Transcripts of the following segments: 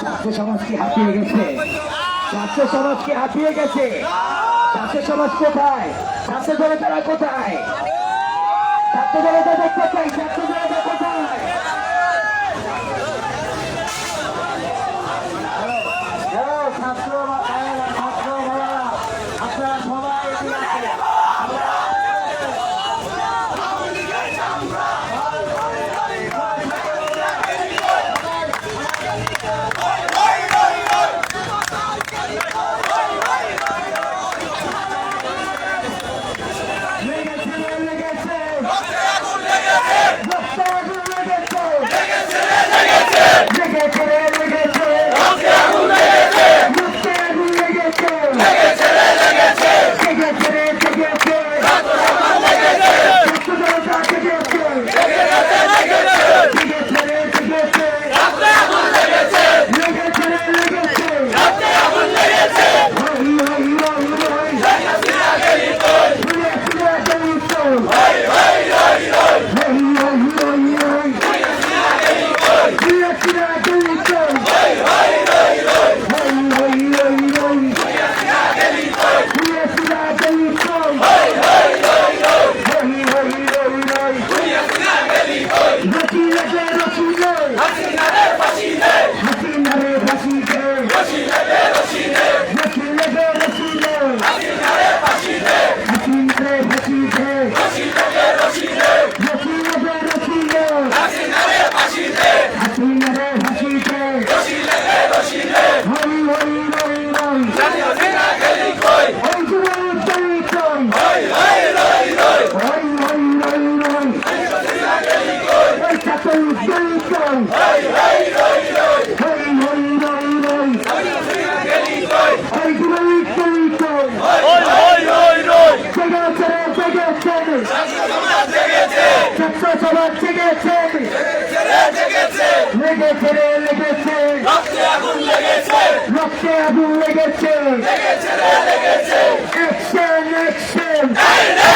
ছাত্র সমাজ হাঁপিয়ে গেছে। ছাত্র সমাজকে হাঁপিয়ে গেছে। ছাত্র সমাজ কোথায়? ছাত্র জনতারা কোথায়? ছাত্র জনতা দেখতে চাই ছাত্র জনতা কোথায়? Hey hey hey hey. Hey hey hey hey. Lokte agunle geçer. Geçer, geçer. Eksen, eksen. Eksen.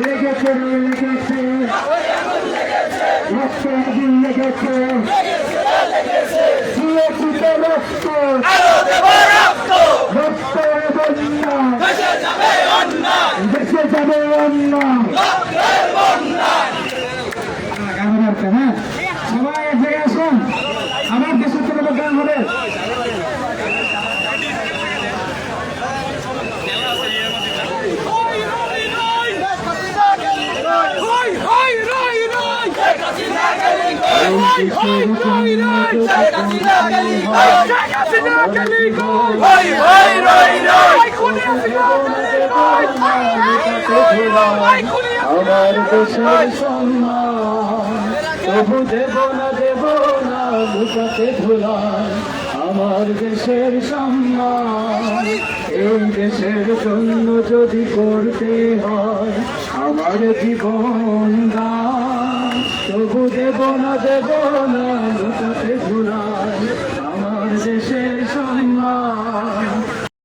লেগেছে লেগেছে। রক্ত আগুন লেগেছে। দিয়েছি তো রক্ত। রক্ত দেশে যাবে অন্য। হ্যাঁ? সবাই এক জায়গায় আসুন আমার দেশের গান হবে। আমার দেশের সম্মান তবু দেব না দেব আমার দেশের সম্মান এই দেশের জন্য যদি করতে হয়, আমার জীবন দান। তবু দেব না দেব না লুকাতে ভুলার